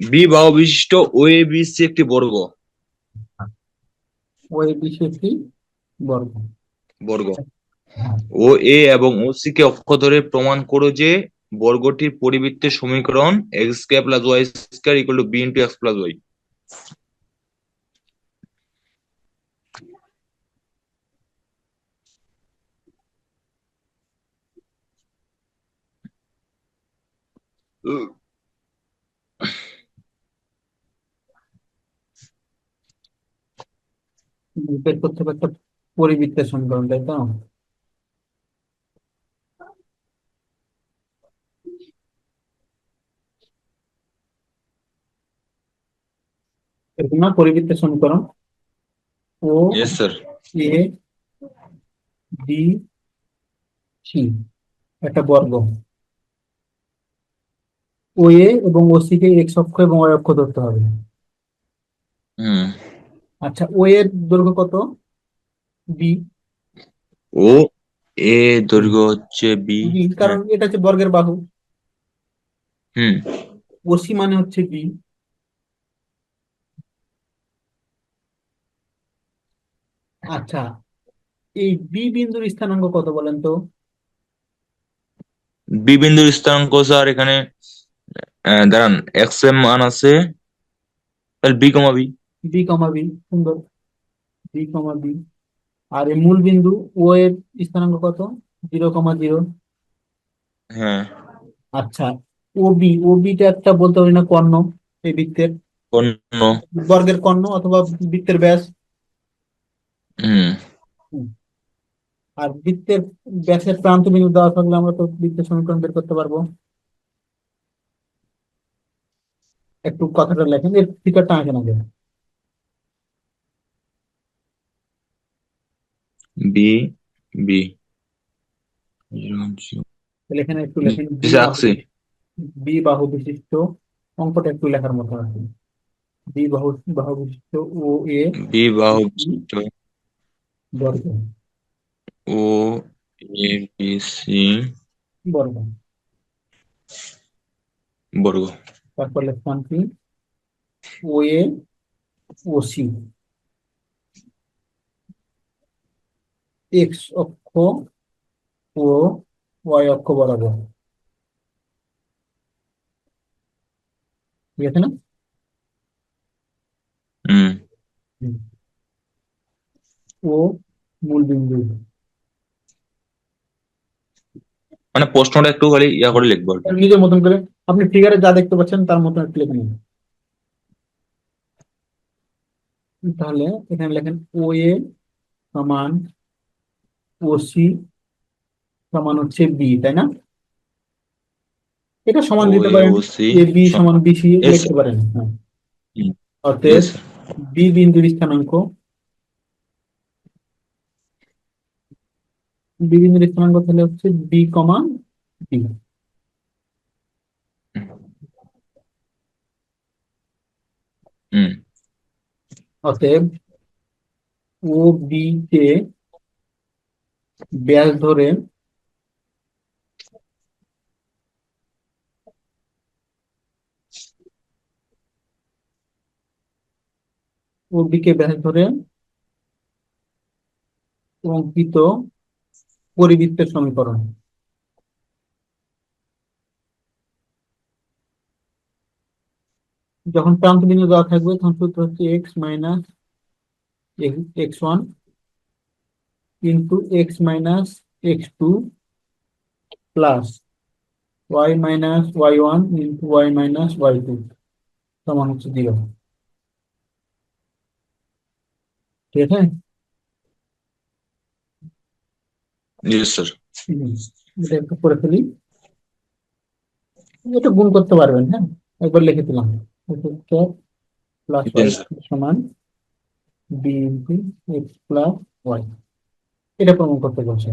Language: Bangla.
বি বাহু বিশিষ্ট ও এ বি সি একটি বর্গ। ও এ বি সি একটি বর্গ। বর্গ। ও এ এবং ও সি কে অক্ষ ধরে প্রমাণ করো যে বর্গটির পরিবৃত্তের সমীকরণ x square plus y square equal to b into x plus y বের করতে হবে একটা পরিবৃত্তের সমীকরণ তাই তো? এরকম না পরিবৃত্তের সমীকরণ। ও yes sir A B C একটা বর্গ। ও এ এবং ও সি কে এক্স অক্ষ এবং ওয়াই অক্ষ ধরতে হবে। হুম। আচ্ছা ও এর দৈর্ঘ্য কত? বি ও এ দৈর্ঘ্য হচ্ছে বি কারণ এটা হচ্ছে বর্গের বাহু। হুম। ও সি মানে হচ্ছে বি আচ্ছা এই বি বিন্দুর স্থানাঙ্ক কত বলেন তো? বি বিন্দুর স্থানাঙ্ক স্যার এখানে দাঁড়ান এক্সের মান আছে তাহলে b comma b b comma b সুন্দর। বি কমা বি আর এই মূল বিন্দু ও এর স্থানাঙ্ক কত? Zero comma zero. হ্যাঁ। আচ্ছা ও বি ও বিটা একটা বলতে পারি না কর্ণ এই বৃত্তের। অন্য বর্গের কর্ণ অথবা বৃত্তের ব্যাস। হুম। আর বৃত্তের ব্যাসের প্রান্ত বিন্দু দেওয়া থাকলে আমরা তো বৃত্তের সমীকরণ বের করতে পারব। একটু কথাটা লেখেন এর ফিগারটা আঁকেন আগে বি বি তাহলে এখানে একটু লেখেন বি বাহু বিশিষ্ট অঙ্কটা একটু লেখার মতো আছে। বি বাহু বাহু বিশিষ্ট ও এ বি বাহু বিশিষ্ট বর্গ। ও এ বি সি বর্গ। বর্গ। তারপর লিখলাম কি? ও এ ও সি এক্স অক্ষ ও ওয়াই অক্ষ বরাবর। ঠিক আছে না? ও মূল বিন্দু। মানে প্রশ্নটা একটু খালি ইয়া করে লিখব নিজের মতন করে। আপনি ফিগারে যা দেখতে পাচ্ছেন তার মতন একটু লিখে নিন। তাহলে এখানে লেখেন ও এ সমান ও সি সমান হচ্ছে বি তাই না? এটা সমান দিতে পারেন এ বি সমান বি সি লিখতে পারেন হ্যাঁ। অতএব বি বিন্দুর স্থানাঙ্ক বি বিন্দুর স্থানাঙ্ক তাহলে হচ্ছে বি কমা বি। অতএব ও বি কে ব্যাস ধরে ও বি কে ব্যাস ধরে অঙ্কিত পরিবৃত্তের সমীকরণ। যখন প্রান্ত বিন্দু দেওয়া থাকবে, তখন সূত্র হচ্ছে x minus x one into x minus x two plus y minus y one into y minus y two সমান হচ্ছে জিরো ঠিক আছে? এটা একটু করে ফেলি। এটা গুণ করতে পারবেন হ্যাঁ? একবার লিখে দিলাম। প্লাস সমান b into x plus y এটা প্রমাণ করতে বলছে